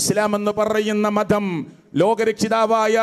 ഇസ്ലാം എന്ന് പറയുന്ന മതം ലോകരക്ഷിതാവായ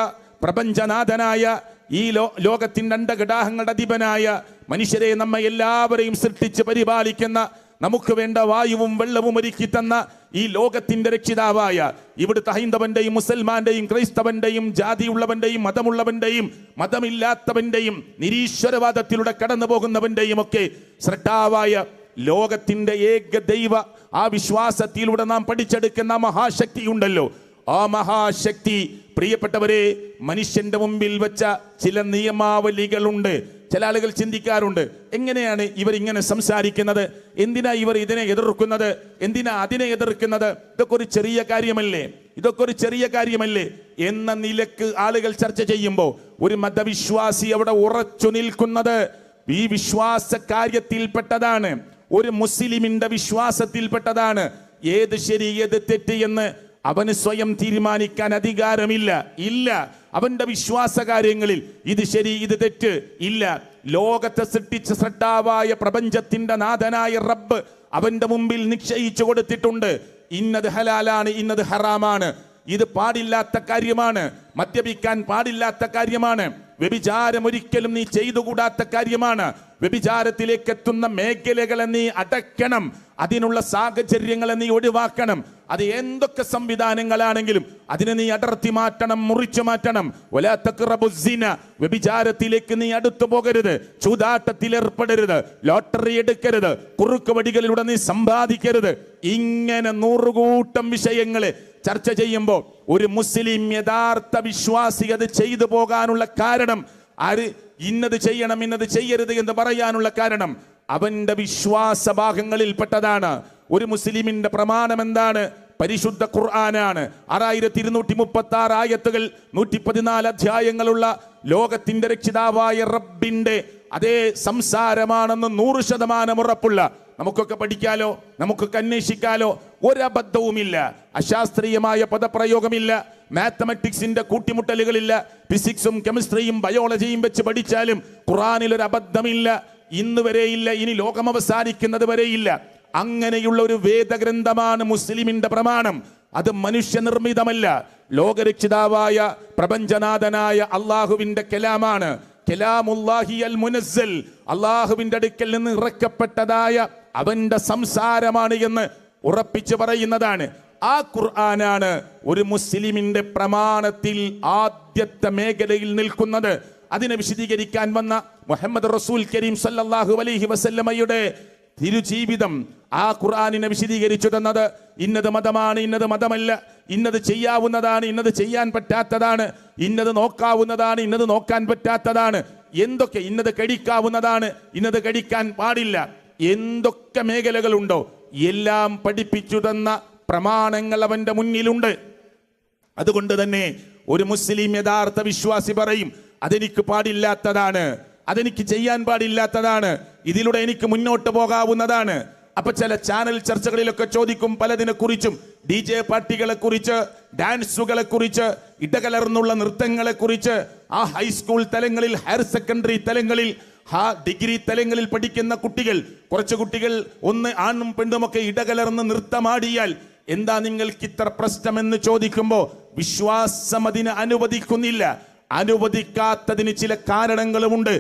പ്രപഞ്ചനാഥനായ ഈ ലോ ലോകത്തിന്റെ അണ്ടഘടാഹങ്ങളുടെ അധിപനായ മനുഷ്യരെ നമ്മെ എല്ലാവരെയും സൃഷ്ടിച്ച് പരിപാലിക്കുന്ന നമുക്ക് വേണ്ട വായുവും വെള്ളവും ഒരുക്കി തന്ന ഈ ലോകത്തിന്റെ രക്ഷിതാവായ ഇവിടുത്തെ ഹൈന്ദവന്റെയും മുസൽമാന്റെയും ക്രൈസ്തവന്റെയും ജാതിയുള്ളവന്റെയും മതമുള്ളവന്റെയും മതമില്ലാത്തവന്റെയും നിരീശ്വരവാദത്തിലൂടെ കടന്നു പോകുന്നവന്റെയും ഒക്കെ ശ്രദ്ധാവായ ലോകത്തിന്റെ ഏക ദൈവ ആ വിശ്വാസത്തിലൂടെ നാം പഠിച്ചെടുക്കുന്ന മഹാശക്തി ഉണ്ടല്ലോ ആ മഹാശക്തി പ്രിയപ്പെട്ടവരെ മനുഷ്യന്റെ മുമ്പിൽ വെച്ച ചില നിയമാവലികളുണ്ട്. ചില ആളുകൾ ചിന്തിക്കാറുണ്ട് എങ്ങനെയാണ് ഇവർ ഇങ്ങനെ സംസാരിക്കുന്നത്? എന്തിനാ ഇവർ ഇതിനെ എതിർക്കുന്നത്? എന്തിനാ അതിനെ എതിർക്കുന്നത്? ഇതൊക്കെ ഒരു ചെറിയ കാര്യമല്ലേ? ഇതൊക്കെ ഒരു ചെറിയ കാര്യമല്ലേ? എന്ന നിലയ്ക്ക് ആളുകൾ ചർച്ച ചെയ്യുമ്പോൾ ഒരു മതവിശ്വാസി അവിടെ ഉറച്ചു നിൽക്കുന്നത് ഈ വിശ്വാസ കാര്യത്തിൽപ്പെട്ടതാണ്. ഒരു മുസ്ലിമിന്റെ വിശ്വാസത്തിൽപ്പെട്ടതാണ്. ഏത് ശരി ഏത് തെറ്റ് എന്ന് അവന് സ്വയം തീരുമാനിക്കാൻ അധികാരമില്ല. ഇല്ല. അവന്റെ വിശ്വാസ കാര്യങ്ങളിൽ ഇത് ശരി ഇത് തെറ്റ് ഇല്ല. ലോകത്തെ സൃഷ്ടിച്ച ശ്രദ്ധാവായ പ്രപഞ്ചത്തിന്റെ നാഥനായ റബ്ബ് അവന്റെ മുമ്പിൽ നിശ്ചയിച്ചു കൊടുത്തിട്ടുണ്ട്. ഇന്നത് ഹലാലാണ് ഇന്നത് ഹറാമാണ്. ഇത് പാടില്ലാത്ത കാര്യമാണ്. മദ്യപിക്കാൻ പാടില്ലാത്ത കാര്യമാണ്. വ്യഭിചാരം ഒരിക്കലും നീ ചെയ്തുകൂടാത്ത കാര്യമാണ്. വ്യഭിചാരത്തിലേക്ക് എത്തുന്ന മേഖലകളെ നീ അടയ്ക്കണം. അതിനുള്ള സാഹചര്യങ്ങളെ നീ ഒഴിവാക്കണം. അത് എന്തൊക്കെ സംവിധാനങ്ങളാണെങ്കിലും അതിനെ നീ അടർത്തി മാറ്റണം മുറിച്ചു മാറ്റണം. വലാ തഖ്റബു സിന. വ്യഭിചാരത്തിലേക്ക് നീ അടുത്തു പോകരുത്. ചൂതാട്ടത്തിൽ ഏർപ്പെടരുത്. ലോട്ടറി എടുക്കരുത്. കുറുക്ക് വടികളിലൂടെ നീ സമ്പാദിക്കരുത്. ഇങ്ങനെ നൂറുകൂട്ടം വിഷയങ്ങളെ ചർച്ച ചെയ്യുമ്പോൾ ഒരു മുസ്ലിം യഥാർത്ഥ വിശ്വാസി അത് ചെയ്തു പോകാനുള്ള കാരണം ആര്? ഇന്നത് ചെയ്യണം ഇന്നത് ചെയ്യരുത് എന്ന് പറയാനുള്ള കാരണം അവന്റെ വിശ്വാസ ഭാഗങ്ങളിൽപ്പെട്ടതാണ് ഒരു മുസ്ലിമിന്റെ പ്രമാണം എന്താണ്? പരിശുദ്ധ ഖുർആനാണ്. ആറായിരത്തി ഇരുന്നൂറ്റി മുപ്പത്തി ആറ് ആയത്തുകൾ നൂറ്റി പതിനാല് അധ്യായങ്ങളുള്ള ലോകത്തിന്റെ രക്ഷിതാവായ റബ്ബിന്റെ അതേ സംസാരമാണെന്ന് നൂറ് ശതമാനം ഉറപ്പുള്ള നമുക്കൊക്കെ പഠിക്കാലോ നമുക്കൊക്കെ അന്വേഷിക്കാലോ ഒരബദ്ധവുമില്ല. അശാസ്ത്രീയമായ പദപ്രയോഗമില്ല. മാത്തമാറ്റിക്സിന്റെ കൂട്ടിമുട്ടലുകളില്ല. ഫിസിക്സും കെമിസ്ട്രിയും ബയോളജിയും വെച്ച് പഠിച്ചാലും ഖുറാനിൽ ഒരു അബദ്ധമില്ല ഇന്ന് വരെയില്ല ഇനി ലോകം അവസാനിക്കുന്നത് വരെയില്ല. അങ്ങനെയുള്ള ഒരു വേദഗ്രന്ഥമാണ് മുസ്ലിമിന്റെ പ്രമാണം. അത് മനുഷ്യനിർമ്മിതമല്ല. ലോകരക്ഷിതാവായ പ്രപഞ്ചനാഥനായ അള്ളാഹുവിന്റെ കലാമാണ്. അള്ളാഹുവിന്റെ അടുക്കൽ നിന്ന് ഇറക്കപ്പെട്ടതായ അവന്റെ സംസാരമാണ് എന്ന് ഉറപ്പിച്ചു പറയുന്നതാണ്. ആ ഖുർആനാണ് ഒരു മുസ്ലിമിന്റെ പ്രമാണത്തിൽ ആദ്യത്തെ മേഖലയിൽ നിൽക്കുന്നത്. അതിനെ വിശദീകരിക്കാൻ വന്ന മുഹമ്മദ് റസൂൽ കരീം സല്ലാഹു അലൈഹി വസല്ലമയുടെ തിരുജീവിതം ആ ഖുർആാനിനെ വിശദീകരിച്ചു തന്നത് ഇന്നത് മതമാണ് ഇന്നത് മതമല്ല. ഇന്നത് ചെയ്യാവുന്നതാണ് ഇന്നത് ചെയ്യാൻ പറ്റാത്തതാണ്. ഇന്നത് നോക്കാവുന്നതാണ് ഇന്നത് നോക്കാൻ പറ്റാത്തതാണ്. എന്തൊക്കെ ഇന്നത് കഴിക്കാവുന്നതാണ് ഇന്നത് കഴിക്കാൻ പാടില്ല. എന്തൊക്കെ മേഖലകളുണ്ടോ എല്ലാം പഠിപ്പിച്ചു തന്ന പ്രമാണങ്ങൾ അവന്റെ മുന്നിലുണ്ട്. അതുകൊണ്ട് തന്നെ ഒരു മുസ്ലിം യഥാർത്ഥ വിശ്വാസി പറയും അതെനിക്ക് പാടില്ലാത്തതാണ്. അതെനിക്ക് ചെയ്യാൻ പാടില്ലാത്തതാണ്. ഇതിലൂടെ എനിക്ക് മുന്നോട്ട് പോകാവുന്നതാണ്. അപ്പൊ ചില ചാനൽ ചർച്ചകളിലൊക്കെ ചോദിക്കും പലതിനെ കുറിച്ചും ഡി ജെ പാർട്ടികളെ കുറിച്ച് ഡാൻസുകളെ കുറിച്ച് ഇടകലർന്നുള്ള നൃത്തങ്ങളെ കുറിച്ച് ആ ഹൈസ്കൂൾ തലങ്ങളിൽ ഹയർ സെക്കൻഡറി തലങ്ങളിൽ ആ ഡിഗ്രി തലങ്ങളിൽ പഠിക്കുന്ന കുട്ടികൾ കുറച്ച് കുട്ടികൾ ഒന്ന് ആണും പെണ്ണുമൊക്കെ ഇടകലർന്ന് നൃത്തമാടിയാൽ എന്താ നിങ്ങൾക്ക് ഇത്ര പ്രശ്നമെന്ന് ചോദിക്കുമ്പോൾ വിശ്വാസം അതിന് അനുവദിക്കുന്നില്ല. അനുവദിക്കാത്തതിന് ചില കാരണങ്ങളുമുണ്ട്.